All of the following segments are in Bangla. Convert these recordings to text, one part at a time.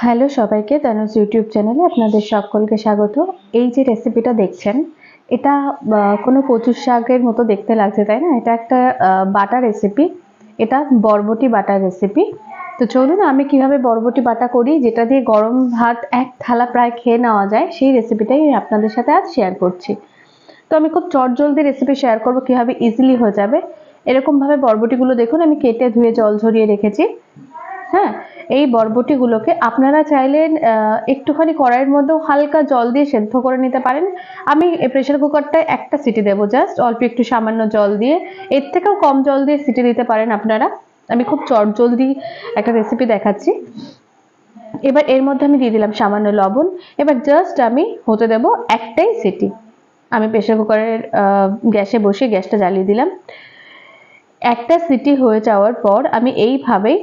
হ্যালো সবাইকে তানুজ ইউটিউব চ্যানেলে আপনাদের সকলকে স্বাগত। এই যে রেসিপিটা দেখছেন, এটা কোনো কচু শাকের মতো দেখতে লাগছে, তাই না? এটা একটা বাটা রেসিপি এটা বরবটি বাটা রেসিপি তো চলুন, আমি কীভাবে বরবটি বাটা করি, যেটা দিয়ে গরম ভাত এক থালা প্রায় খেয়ে নেওয়া যায়, সেই রেসিপিটাই আমি আপনাদের সাথে আজ শেয়ার করছি। তো আমি খুব চটজলদি রেসিপি শেয়ার করব, কীভাবে ইজিলি হয়ে যাবে। এরকমভাবে বরবটিগুলো দেখুন, আমি কেটে ধুয়ে জল ঝরিয়ে রেখেছি। হ্যাঁ এই বরবটিগুলোকে আপনারা চাইলে একটুখানি কড়াইয়ের মধ্যেও হালকা জল দিয়ে সেদ্ধ করে নিতে পারেন। আমি প্রেশার কুকারটায় একটা সিটি দেবো জাস্ট অল্প একটু সামান্য জল দিয়ে। এর থেকেও কম জল দিয়ে সিটি দিতে পারেন আপনারা। আমি খুব চটজলদি একটা রেসিপি দেখাচ্ছি। এবার এর মধ্যে আমি দিয়ে দিলাম সামান্য লবণ। এবার জাস্ট আমি হতে দেব একটাই সিটি। আমি প্রেশার কুকারের গ্যাসে বসে গ্যাসটা জ্বালিয়ে দিলাম। একটা সিটি হয়ে যাওয়ার পর আমি এইভাবেই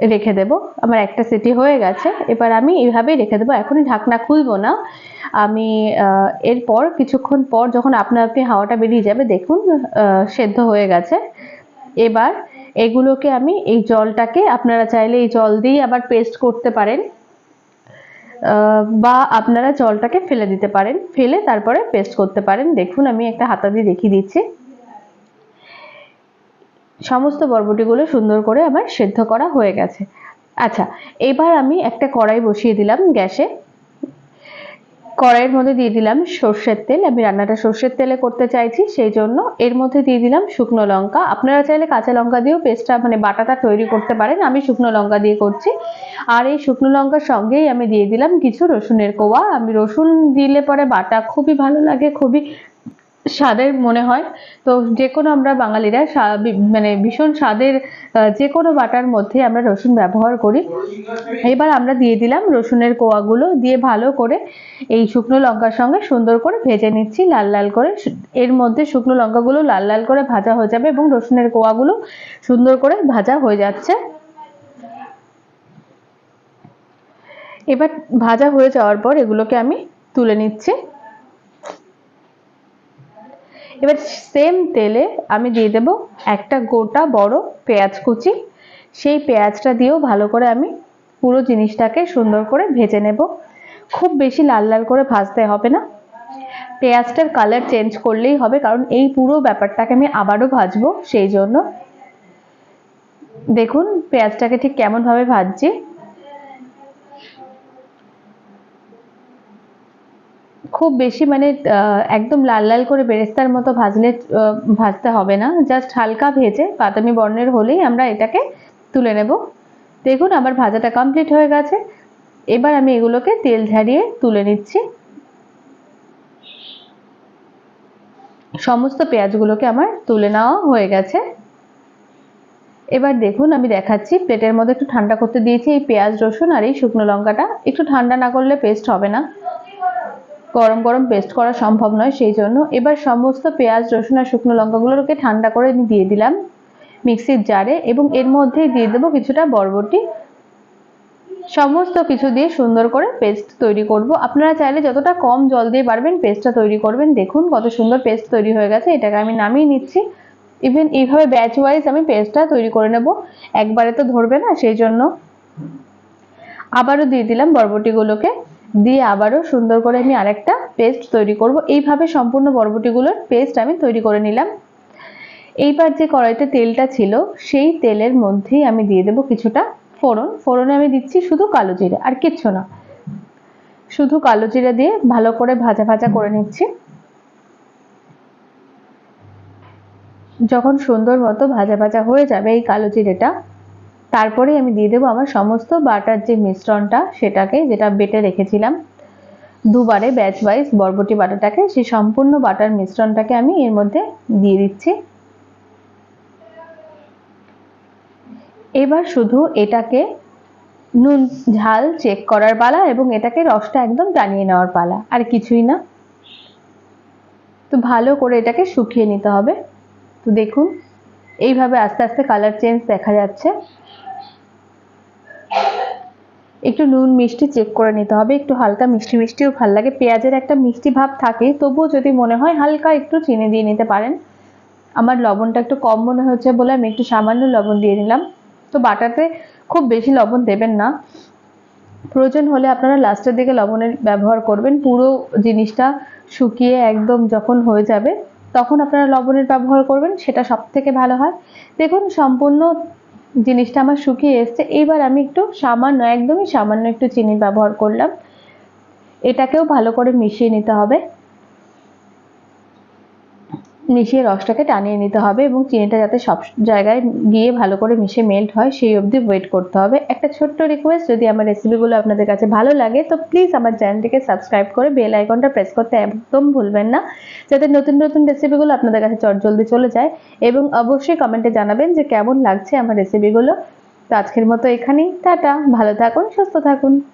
রেখে দেব। আমার একটা সিটি হয়ে গেছে। এবার আমি এইভাবেই রেখে দেবো। এখনই ঢাকনা খুলবো না। আমি এরপর কিছুক্ষণ পর যখন আপনা আপনি হাওয়াটা বেরিয়ে যাবে, দেখুন সেদ্ধ হয়ে গেছে। এবার এগুলোকে আমি এই জলটাকে, আপনারা চাইলে এই জল দিয়ে আবার পেস্ট করতে পারেন। বা আপনারা জলটাকে ফেলে দিতে পারেন। ফেলে তারপরে পেস্ট করতে পারেন। দেখুন, আমি একটা হাতা দিয়ে দেখিয়ে দিচ্ছি। সমস্ত বরবটিগুলো সুন্দর করে আমার সেদ্ধ করা হয়ে গেছে। আচ্ছা এবার আমি একটা কড়াই বসিয়ে দিলাম গ্যাসে। কড়াইয়ের মধ্যে দিয়ে দিলাম সর্ষের তেল। আমি রান্নাটা সর্ষের তেলে করতে চাইছি, সেই জন্য এর মধ্যে দিয়ে দিলাম শুকনো লঙ্কা। আপনারা চাইলে কাঁচা লঙ্কা দিয়েও পেস্টটা মানে বাটাটা তৈরি করতে পারেন। আমি শুকনো লঙ্কা দিয়ে করছি। আর এই শুকনো লঙ্কার সঙ্গেই আমি দিয়ে দিলাম কিছু রসুনের কোয়া। আমি রসুন দিলে পরে বাটা খুবই ভালো লাগে, খুবই স্বাদের মনে হয়। তো যে কোনো আমরা বাঙালিরা মানে ভীষণ স্বাদের যে কোনো বাটার মধ্যে আমরা রসুন ব্যবহার করি। এবার আমরা দিয়ে দিলাম রসুনের কোয়াগুলো দিয়ে ভালো করে এই শুকনো লঙ্কার সঙ্গে সুন্দর করে ভেজে নিচ্ছি লাল লাল করে। এর মধ্যে শুকনো লঙ্কাগুলো লাল লাল করে ভাজা হয়ে যাবে এবং রসুনের কোয়াগুলো সুন্দর করে ভাজা হয়ে যাচ্ছে। এবার ভাজা হয়ে যাওয়ার পর এগুলোকে আমি তুলে নিচ্ছি। এবার সেম তেলে আমি দিয়ে দেব একটা গোটা বড় পেঁয়াজ কুচি। সেই পেঁয়াজটা দিয়েও ভালো করে আমি পুরো জিনিসটাকে সুন্দর করে ভেজে নেব। খুব বেশি লাল লাল করে ভাজতে হবে না। পেঁয়াজটার কালার চেঞ্জ করলেই হবে, কারণ এই পুরো ব্যাপারটাকে আমি আবারও ভাজবো, সেই জন্য। দেখুন, পেঁয়াজটাকে ঠিক কেমন ভাবে ভাজছি। খুব বেশি মানে একদম লাল লাল করে বেরেস্তার মতো ভাজলে ভাজতে হবে না। জাস্ট হালকা ভেজে বাদামি বর্ণের হলেই আমরা এটাকে তুলে নেব। দেখুন, আমার ভাজাটা কমপ্লিট হয়ে গেছে। এবার আমি এগুলোকে তেল ঝারিয়ে তুলে নিচ্ছি। সমস্ত পেঁয়াজগুলোকে আমার তুলে নেওয়া হয়ে গেছে। এবার দেখুন, আমি দেখাচ্ছি, প্লেটের মধ্যে একটু ঠান্ডা করতে দিয়েছি এই পেঁয়াজ রসুন আর এই শুকনো লঙ্কাটা। একটু ঠান্ডা না করলে পেস্ট হবে না। গরম গরম পেস্ট করা সম্ভব নয়, সেই জন্য এবার সমস্ত পেঁয়াজ, রসুন আর শুকনো লঙ্কাগুলোকে ঠান্ডা করে আমি দিয়ে দিলাম মিক্সির জারে এবং এর মধ্যেই দিয়ে দেবো কিছুটা বরবটি। সমস্ত কিছু দিয়ে সুন্দর করে পেস্ট তৈরি করব। আপনারা চাইলে যতটা কম জল দিয়ে পারবেন পেস্টটা তৈরি করবেন। দেখুন কত সুন্দর পেস্ট তৈরি হয়ে গেছে, এটাকে আমি নামিয়ে নিচ্ছি। ইভেন এইভাবে ব্যাচ ওয়াইজ আমি পেস্টটা তৈরি করে নেব। একবারে তো ধরবে না, সেই জন্য আবারও দিয়ে দিলাম বরবটিগুলোকে। দিয়ে আবারও সুন্দর করে আমি আরেকটা পেস্ট তৈরি করব। এইভাবে সম্পূর্ণ বরবটিগুলোর পেস্ট আমি তৈরি করে নিলাম। এইবার যে কড়াইতে তেলটা ছিল, সেই তেলের মধ্যেই আমি দিয়ে দেবো কিছুটা ফোড়ন। ফোড়নে আমি দিচ্ছি শুধু কালো জিরে, আর কিচ্ছু না। শুধু কালো জিরে দিয়ে ভালো করে ভাজা ভাজা করে নিচ্ছি। যখন সুন্দর মতো ভাজা ভাজা হয়ে যাবে এই কালো জিরেটা তারপরে আমি দিয়ে দেবো আমার সমস্ত বাটার যে মিশ্রণটা সেটাকে, যেটা বেটে রেখেছিলাম। দুবারে ব্যাচ ওয়াইজ বরবটি বাটাটাকে সেই সম্পূর্ণ বাটার মিশ্রণটাকে আমি এর মধ্যে দিয়ে দিচ্ছি। এবার শুধু এটাকে নুন, ঝাল চেক করার পালা এবং এটাকে রসটা একদম টানিয়ে নেওয়ার পালা, আর কিছুই না। তো ভালো করে এটাকে শুকিয়ে নিতে হবে। তো দেখুন, এইভাবে আস্তে আস্তে কালার চেঞ্জ দেখা যাচ্ছে। একটু নুন মিষ্টি চেক করে নিতে হবে, একটু হালকা মিষ্টি মিষ্টিও ভালো লাগে। পেঁয়াজের একটা মিষ্টি ভাব থাকে, তবুও যদি মনে হয় হালকা একটু চিনি দিয়ে নিতে পারেন। আমার লবণটা একটু কম মনে হচ্ছে বলে আমি একটু সামান্য লবণ দিয়ে নিলাম তো বাটাতে খুব বেশি লবণ দেবেন না। প্রয়োজন হলে আপনারা লাস্টের দিকে লবণের ব্যবহার করবেন। পুরো জিনিসটা শুকিয়ে একদম যখন হয়ে যাবে, তখন আপনারা লবণের ব্যবহার করবেন, সেটা সব থেকে ভালো হয়। দেখুন, সম্পূর্ণ জিনিসটা আমার শুকিয়ে এসছে। এবার আমি একটু সামান্য, একদমই সামান্য একটু চিনি ব্যবহার করলাম। এটাকেও ভালো করে মিশিয়ে নিতে হবে। মিশিয়ে রসটাকে টানিয়ে নিতে হবে এবং চিনিটা যাতে সব জায়গায় গিয়ে ভালো করে মিশে মেল্ট হয়, সেই অবধি ওয়েট করতে হবে। একটা ছোট্ট রিকোয়েস্ট যদি আমার রেসিপিগুলো আপনাদের কাছে ভালো লাগে, তো প্লিজ আমার চ্যানেলটিকে সাবস্ক্রাইব করে বেল আইকনটা প্রেস করতে একদম ভুলবেন না, যাতে নতুন নতুন রেসিপিগুলো আপনাদের কাছে চটজলদি চলে যায় এবং অবশ্যই কমেন্টে জানাবেন যে কেমন লাগছে আমার রেসিপিগুলো তো আজকের মতো এখানেই, টাটা, ভালো থাকুন, সুস্থ থাকুন।